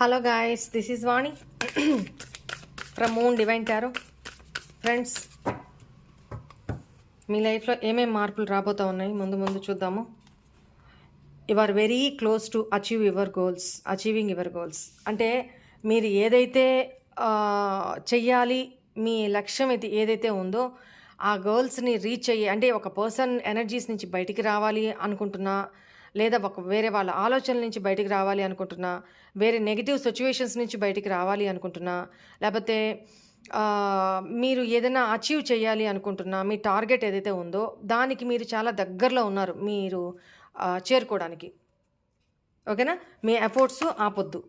Hello guys this is Vani from Moon Divine Tarot friends మీ లైఫ్లో ఏమేమి మార్పులు రాబోతూ ఉన్నాయి? ముందు ముందు చూద్దాము. You are very close to achieve your goals achieving your goals అంటే మీరు ఏదైతే చెయ్యాలి మీ లక్ష్యం అయితే ఏదైతే ఉందో ఆ గోల్స్ని రీచ్ అయ్యి అంటే ఒక పర్సన్ ఎనర్జీస్ నుంచి బయటికి రావాలి అనుకుంటున్నా లేదా ఒక వేరే వాళ్ళ ఆలోచనల నుంచి బయటికి రావాలి అనుకుంటున్నా వేరే నెగిటివ్ సిచ్యువేషన్స్ నుంచి బయటికి రావాలి అనుకుంటున్నా లేకపోతే మీరు ఏదైనా అచీవ్ చేయాలి అనుకుంటున్నా మీ టార్గెట్ ఏదైతే ఉందో దానికి మీరు చాలా దగ్గరలో ఉన్నారు మీరు చేరుకోవడానికి. ఓకేనా? మీ ఎఫర్ట్స్ ఆపొద్దు.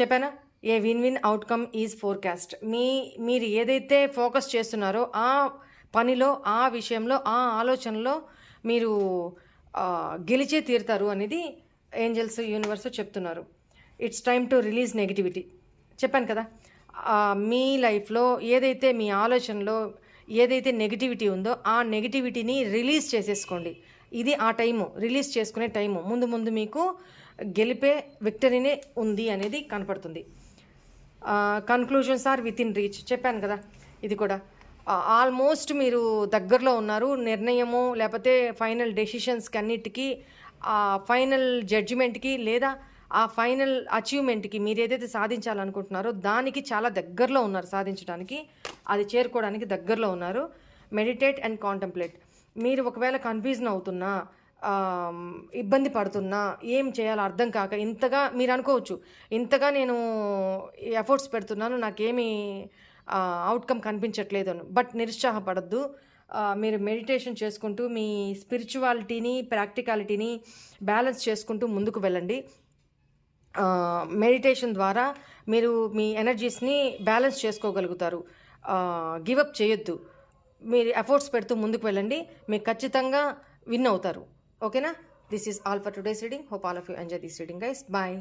చెప్పానా? A win win outcome is forecast మీ మీరు ఏదైతే ఫోకస్ చేస్తున్నారో ఆ పనిలో ఆ విషయంలో ఆ ఆలోచనలో మీరు గెలిచే తీరుతారు అనేది ఏంజల్స్ యూనివర్స్ చెప్తున్నారు. It's time to release negativity చెప్పాను కదా. మీ లైఫ్లో ఏదైతే మీ ఆలోచనలో ఏదైతే నెగిటివిటీ ఉందో ఆ నెగిటివిటీని రిలీజ్ చేసేసుకోండి. ఇది ఆ టైము రిలీజ్ చేసుకునే టైము. ముందు ముందు మీకు గెలిపే విక్టరీనే ఉంది అనేది కనపడుతుంది. Conclusions are within reach చెప్పాను కదా. ఇది కూడా. ఆల్మోస్ట్ మీరు దగ్గరలో ఉన్నారు. నిర్ణయము లేకపోతే ఫైనల్ డెసిషన్స్కి అన్నిటికీ ఆ ఫైనల్ జడ్జిమెంట్కి లేదా ఆ ఫైనల్ అచీవ్మెంట్కి మీరు ఏదైతే సాధించాలనుకుంటున్నారో దానికి చాలా దగ్గరలో ఉన్నారు సాధించడానికి. అది చేరుకోవడానికి దగ్గరలో ఉన్నారు. Meditate and contemplate. మీరు ఒకవేళ కన్ఫ్యూజన్ అవుతున్నా ఇబ్బంది పడుతున్నా ఏం చేయాలో అర్థం కాక ఇంతగా మీరు అనుకోవచ్చు ఇంతగా నేను ఎఫర్ట్స్ పెడుతున్నాను నాకేమీ అవుట్కమ్ కనిపించట్లేదు అని బట్ నిరుత్సాహపడద్దు. మీరు మెడిటేషన్ చేసుకుంటూ మీ స్పిరిచువాలిటీని ప్రాక్టికాలిటీని బ్యాలెన్స్ చేసుకుంటూ ముందుకు వెళ్ళండి. మెడిటేషన్ ద్వారా మీరు మీ ఎనర్జీస్ని బ్యాలెన్స్ చేసుకోగలుగుతారు. గివప్ చేయొద్దు. మీరు ఎఫర్ట్స్ పెడుతూ ముందుకు వెళ్ళండి. మీకు ఖచ్చితంగా విన్ అవుతారు. ఓకేనా this is all for today's reading hope all of you enjoy this reading guys bye